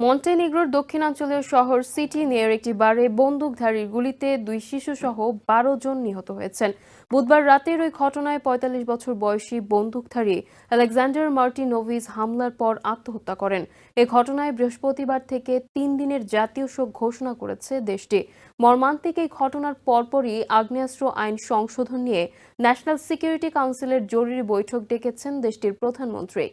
মন্টেনিগ্রোর দক্ষিণাঞ্চলীয় শহর সিটি নিয়ের একটি বারে বন্দুকধারীর গুলিতে দুই শিশুসহ বারো জন নিহত হয়েছেন। বুধবার রাতের ওই ঘটনায় পঁয়তাল্লিশ বছর বয়সী বন্দুকধারী আলেকজান্ডার মার্টিনোভিজ হামলার পর আত্মহত্যা করেন। এ ঘটনায় বৃহস্পতিবার থেকে তিন দিনের জাতীয় শোক ঘোষণা করেছে দেশটি। মর্মান্তিক এই ঘটনার পরপরই আগ্নেয়াস্ত্র আইন সংশোধন নিয়ে ন্যাশনাল সিকিউরিটি কাউন্সিলের জরুরি বৈঠক ডেকেছেন দেশটির প্রধানমন্ত্রী।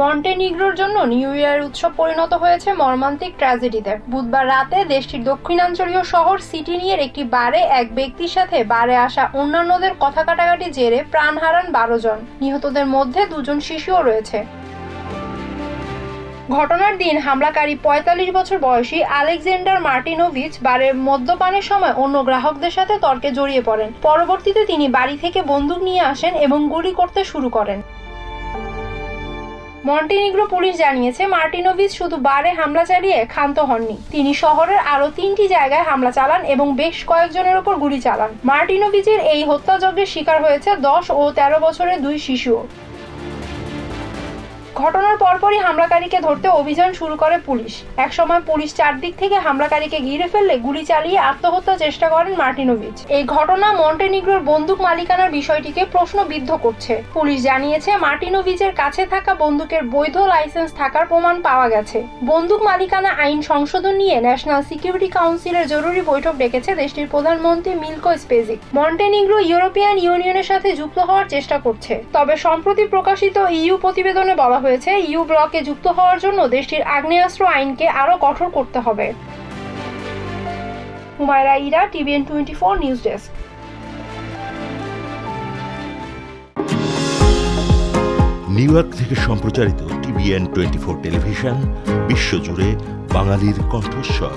মন্টেনিগ্রোর জন্য নিউ ইয়ার উৎসব পরিণত হয়েছে মর্মান্তিক ট্র্যাজেডিতে। বুধবার রাতে দেশটির দক্ষিণাঞ্চলীয় শহর সিটি নিয়ের একটি বারে এক ব্যক্তির সাথে বারে আসা অন্যান্যদের কথা কাটাকাটি জেরে প্রাণ হারান বারো জন। নিহতদের মধ্যে দুজন শিশুও রয়েছে। ঘটনার দিন হামলাকারী পঁয়তাল্লিশ বছর বয়সী আলেকজান্ডার মার্টিনোভিচ বারের মদ্যপানের সময় অন্য গ্রাহকদের সাথে তর্কে জড়িয়ে পড়েন। পরবর্তীতে তিনি বাড়ি থেকে বন্দুক নিয়ে আসেন এবং গুলি করতে শুরু করেন। মন্টিনিগ্রো পুলিশ জানিয়েছে, মার্টিনোভিচ শুধু বারে হামলা চালিয়ে ক্ষান্ত হননি। তিনি শহরের আরও তিনটি জায়গায় হামলা চালান এবং বেশ কয়েকজনের ওপর গুলি চালান। মার্টিনোভিচের এই হত্যাযজ্ঞের শিকার হয়েছে দশ ও তেরো বছরের দুই শিশুও। ঘটনার পরপরই হামলাকারীকে ধরতে অভিযান শুরু করে পুলিশ। একসময় পুলিশ চারদিক থেকে হামলাকারীকে ঘিরে ফেললে গুলি চালিয়ে আত্মহত্যা চেষ্টা করেন মার্টিনোভিচ এই ঘটনা মন্টেনিগ্রোর বন্দুক মালিকানার বিষয়টিকে প্রশ্নবিদ্ধ করছে। পুলিশ জানিয়েছে মার্টিনোভিচের কাছে থাকা বন্দুকের বৈধ লাইসেন্স থাকার প্রমাণ পাওয়া গেছে। বন্দুক মালিকানা আইন সংশোধন নিয়ে ন্যাশনাল সিকিউরিটি কাউন্সিলের জরুরি বৈঠক ডেকেছে দেশটির প্রধানমন্ত্রী মিলকো স্পেজিক। মন্টেনিগ্রো ইউরোপিয়ান ইউনিয়নের সাথে যুক্ত হওয়ার চেষ্টা করছে। তবে সম্প্রতি প্রকাশিত ইইউ প্রতিবেদনে বলা হয়েছে। ইউ ব্লকে যুক্ত হওয়ার জন্য দেশটির আগ্নেয়াস্ত্র আইনকে আরও কঠোর করতে হবে। Humayra Ira, TVN twenty four news desk. New York থেকে সম্প্রচারিত টিভিএন টোয়েন্টি ফোর টেলিভিশন, বিশ্বজুড়ে বাঙালির কণ্ঠস্বর।